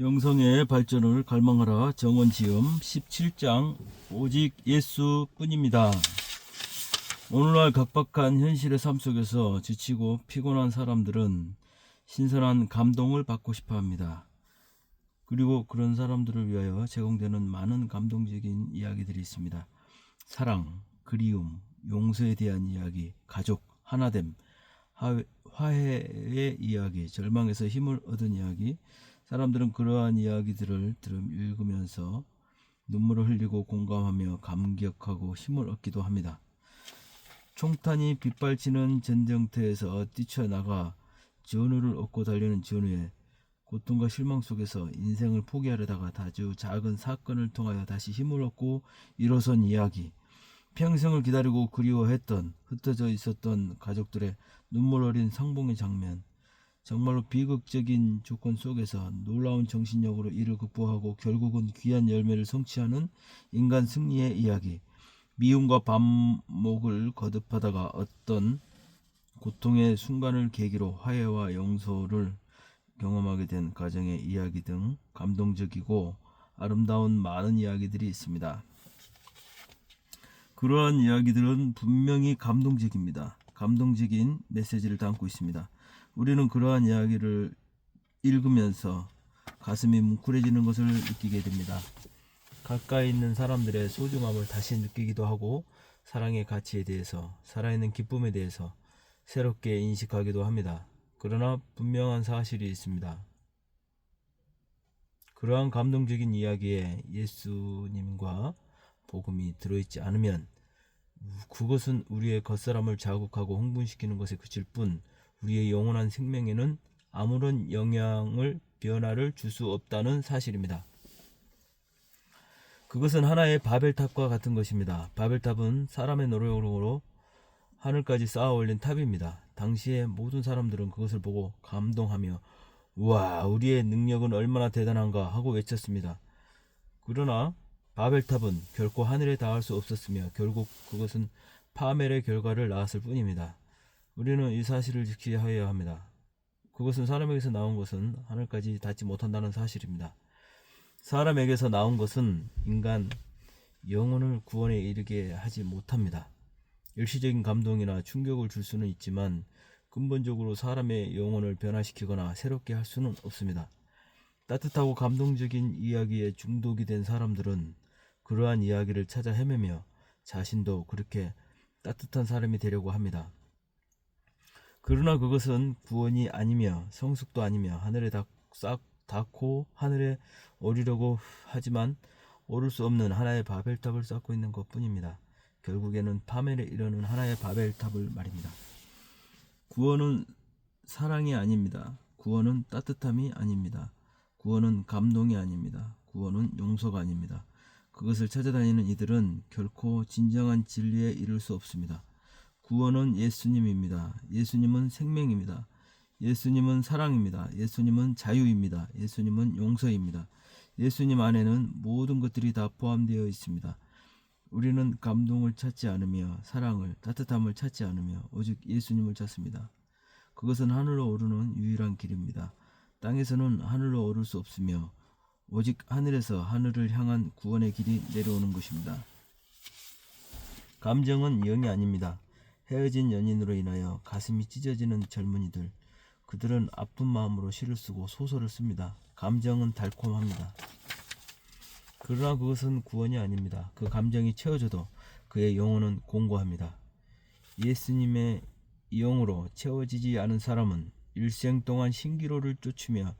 영성의 발전을 갈망하라 정원지음 17장 오직 예수뿐입니다. 오늘날 각박한 현실의 삶 속에서 지치고 피곤한 사람들은 신선한 감동을 받고 싶어 합니다. 그리고 그런 사람들을 위하여 제공되는 많은 감동적인 이야기들이 있습니다. 사랑, 그리움, 용서에 대한 이야기, 가족, 하나됨, 하- 화해의 이야기, 절망에서 힘을 얻은 이야기, 사람들은 그러한 이야기들을 들음 읽으면서 눈물을 흘리고 공감하며 감격하고 힘을 얻기도 합니다. 총탄이 빗발치는 전쟁터에서 뛰쳐나가 전우를 얻고 달리는 전우의 고통과 실망 속에서 인생을 포기하려다가 아주 작은 사건을 통하여 다시 힘을 얻고 일어선 이야기. 평생을 기다리고 그리워했던 흩어져 있었던 가족들의 눈물 어린 상봉의 장면. 정말로 비극적인 조건 속에서 놀라운 정신력으로 이를 극복하고 결국은 귀한 열매를 성취하는 인간 승리의 이야기. 미움과 반목을 거듭하다가 어떤 고통의 순간을 계기로 화해와 용서를 경험하게 된 가정의 이야기 등 감동적이고 아름다운 많은 이야기들이 있습니다. 그러한 이야기들은 분명히 감동적입니다. 감동적인 메시지를 담고 있습니다. 우리는 그러한 이야기를 읽으면서 가슴이 뭉클해지는 것을 느끼게 됩니다. 가까이 있는 사람들의 소중함을 다시 느끼기도 하고 사랑의 가치에 대해서 살아있는 기쁨에 대해서 새롭게 인식하기도 합니다. 그러나 분명한 사실이 있습니다. 그러한 감동적인 이야기에 예수님과 복음이 들어있지 않으면 그것은 우리의 겉사람을 자극하고 흥분시키는 것에 그칠 뿐 우리의 영원한 생명에는 아무런 영향을 변화를 줄 수 없다는 사실입니다. 그것은 하나의 바벨탑과 같은 것입니다. 바벨탑은 사람의 노력으로 하늘까지 쌓아 올린 탑입니다. 당시에 모든 사람들은 그것을 보고 감동하며 우와 우리의 능력은 얼마나 대단한가 하고 외쳤습니다. 그러나 바벨탑은 결코 하늘에 닿을 수 없었으며 결국 그것은 파멸의 결과를 낳았을 뿐입니다. 우리는 이 사실을 지키어야 합니다. 그것은 사람에게서 나온 것은 하늘까지 닿지 못한다는 사실입니다. 사람에게서 나온 것은 인간 영혼을 구원에 이르게 하지 못합니다. 일시적인 감동이나 충격을 줄 수는 있지만 근본적으로 사람의 영혼을 변화시키거나 새롭게 할 수는 없습니다. 따뜻하고 감동적인 이야기에 중독이 된 사람들은 그러한 이야기를 찾아 헤매며 자신도 그렇게 따뜻한 사람이 되려고 합니다. 그러나 그것은 구원이 아니며 성숙도 아니며 하늘에 닿, 싹 닿고 하늘에 오르려고 하지만 오를 수 없는 하나의 바벨탑을 쌓고 있는 것 뿐입니다. 결국에는 파멸에 이르는 하나의 바벨탑을 말입니다. 구원은 사랑이 아닙니다. 구원은 따뜻함이 아닙니다. 구원은 감동이 아닙니다. 구원은 용서가 아닙니다. 그것을 찾아다니는 이들은 결코 진정한 진리에 이를 수 없습니다. 구원은 예수님입니다. 예수님은 생명입니다. 예수님은 사랑입니다. 예수님은 자유입니다. 예수님은 용서입니다. 예수님 안에는 모든 것들이 다 포함되어 있습니다. 우리는 감동을 찾지 않으며 사랑을 따뜻함을 찾지 않으며 오직 예수님을 찾습니다. 그것은 하늘로 오르는 유일한 길입니다. 땅에서는 하늘로 오를 수 없으며 오직 하늘에서 하늘을 향한 구원의 길이 내려오는 것입니다. 감정은 영이 아닙니다. 헤어진 연인으로 인하여 가슴이 찢어지는 젊은이들, 그들은 아픈 마음으로 시를 쓰고 소설을 씁니다. 감정은 달콤합니다. 그러나 그것은 구원이 아닙니다. 그 감정이 채워져도 그의 영혼은 공고합니다. 예수님의 영으로 채워지지 않은 사람은 일생 동안 신기로를 쫓으며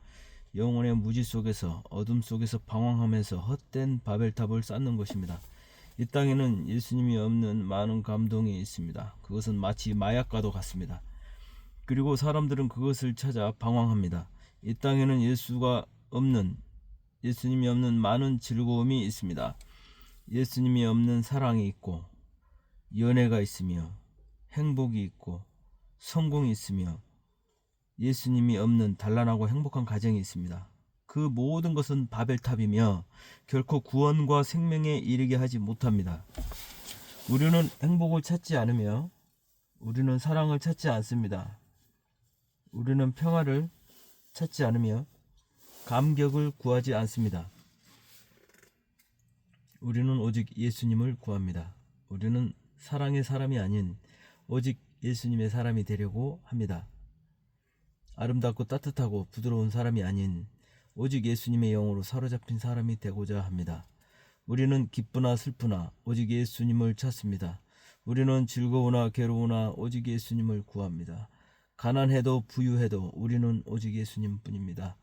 영혼의 무지 속에서 어둠 속에서 방황하면서 헛된 바벨탑을 쌓는 것입니다. 이 땅에는 예수님이 없는 많은 감동이 있습니다. 그것은 마치 마약과도 같습니다. 그리고 사람들은 그것을 찾아 방황합니다. 이 땅에는 예수가 없는 예수님이 없는 많은 즐거움이 있습니다. 예수님이 없는 사랑이 있고 연애가 있으며 행복이 있고 성공이 있으며 예수님이 없는 단란하고 행복한 가정이 있습니다. 그 모든 것은 바벨탑이며 결코 구원과 생명에 이르게 하지 못합니다. 우리는 행복을 찾지 않으며 우리는 사랑을 찾지 않습니다. 우리는 평화를 찾지 않으며 감격을 구하지 않습니다. 우리는 오직 예수님을 구합니다. 우리는 사랑의 사람이 아닌 오직 예수님의 사람이 되려고 합니다. 아름답고 따뜻하고 부드러운 사람이 아닌 오직 예수님의 영으로 사로잡힌 사람이 되고자 합니다. 우리는 기쁘나 슬프나 오직 예수님을 찾습니다. 우리는 즐거우나 괴로우나 오직 예수님을 구합니다. 가난해도 부유해도 우리는 오직 예수님 뿐입니다.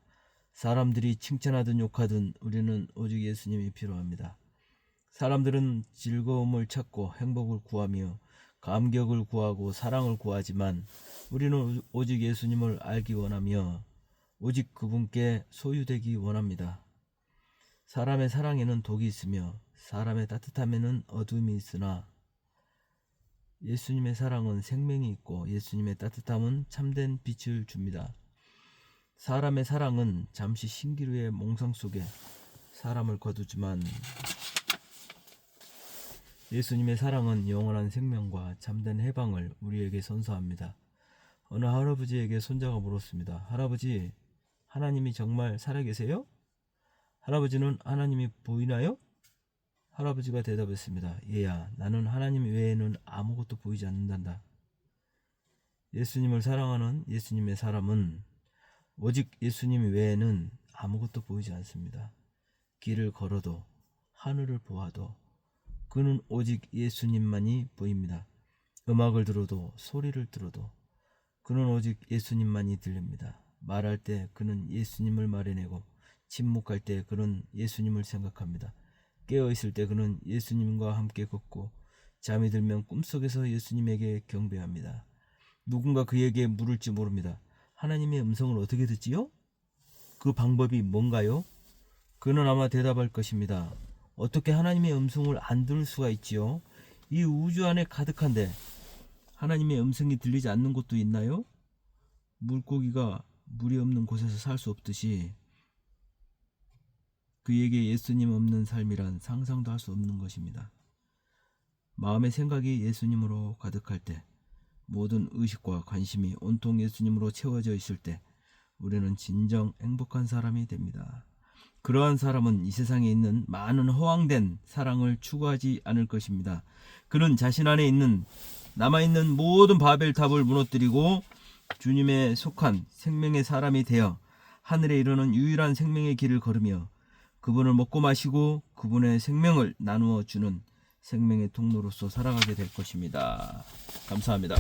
사람들이 칭찬하든 욕하든 우리는 오직 예수님이 필요합니다. 사람들은 즐거움을 찾고 행복을 구하며 감격을 구하고 사랑을 구하지만 우리는 오직 예수님을 알기 원하며 오직 그분께 소유되기 원합니다. 사람의 사랑에는 독이 있으며 사람의 따뜻함에는 어둠이 있으나 예수님의 사랑은 생명이 있고 예수님의 따뜻함은 참된 빛을 줍니다. 사람의 사랑은 잠시 신기루의 몽상 속에 사람을 거두지만 예수님의 사랑은 영원한 생명과 참된 해방을 우리에게 선사합니다. 어느 할아버지에게 손자가 물었습니다. 할아버지, 하나님이 정말 살아계세요? 할아버지는 하나님이 보이나요? 할아버지가 대답했습니다. 얘야, 나는 하나님 외에는 아무것도 보이지 않는단다. 예수님을 사랑하는 예수님의 사람은 오직 예수님 외에는 아무것도 보이지 않습니다. 길을 걸어도 하늘을 보아도 그는 오직 예수님만이 보입니다. 음악을 들어도 소리를 들어도 그는 오직 예수님만이 들립니다. 말할 때 그는 예수님을 말해내고 침묵할 때 그는 예수님을 생각합니다. 깨어 있을 때 그는 예수님과 함께 걷고 잠이 들면 꿈속에서 예수님에게 경배합니다. 누군가 그에게 물을지 모릅니다. 하나님의 음성을 어떻게 듣지요? 그 방법이 뭔가요? 그는 아마 대답할 것입니다. 어떻게 하나님의 음성을 안 들을 수가 있지요? 이 우주 안에 가득한데 하나님의 음성이 들리지 않는 곳도 있나요? 물고기가 물이 없는 곳에서 살 수 없듯이 그에게 예수님 없는 삶이란 상상도 할 수 없는 것입니다. 마음의 생각이 예수님으로 가득할 때, 모든 의식과 관심이 온통 예수님으로 채워져 있을 때, 우리는 진정 행복한 사람이 됩니다. 그러한 사람은 이 세상에 있는 많은 허황된 사랑을 추구하지 않을 것입니다. 그는 자신 안에 있는 남아있는 모든 바벨탑을 무너뜨리고 주님의 속한 생명의 사람이 되어 하늘에 이르는 유일한 생명의 길을 걸으며 그분을 먹고 마시고 그분의 생명을 나누어 주는 생명의 통로로서 살아가게 될 것입니다. 감사합니다.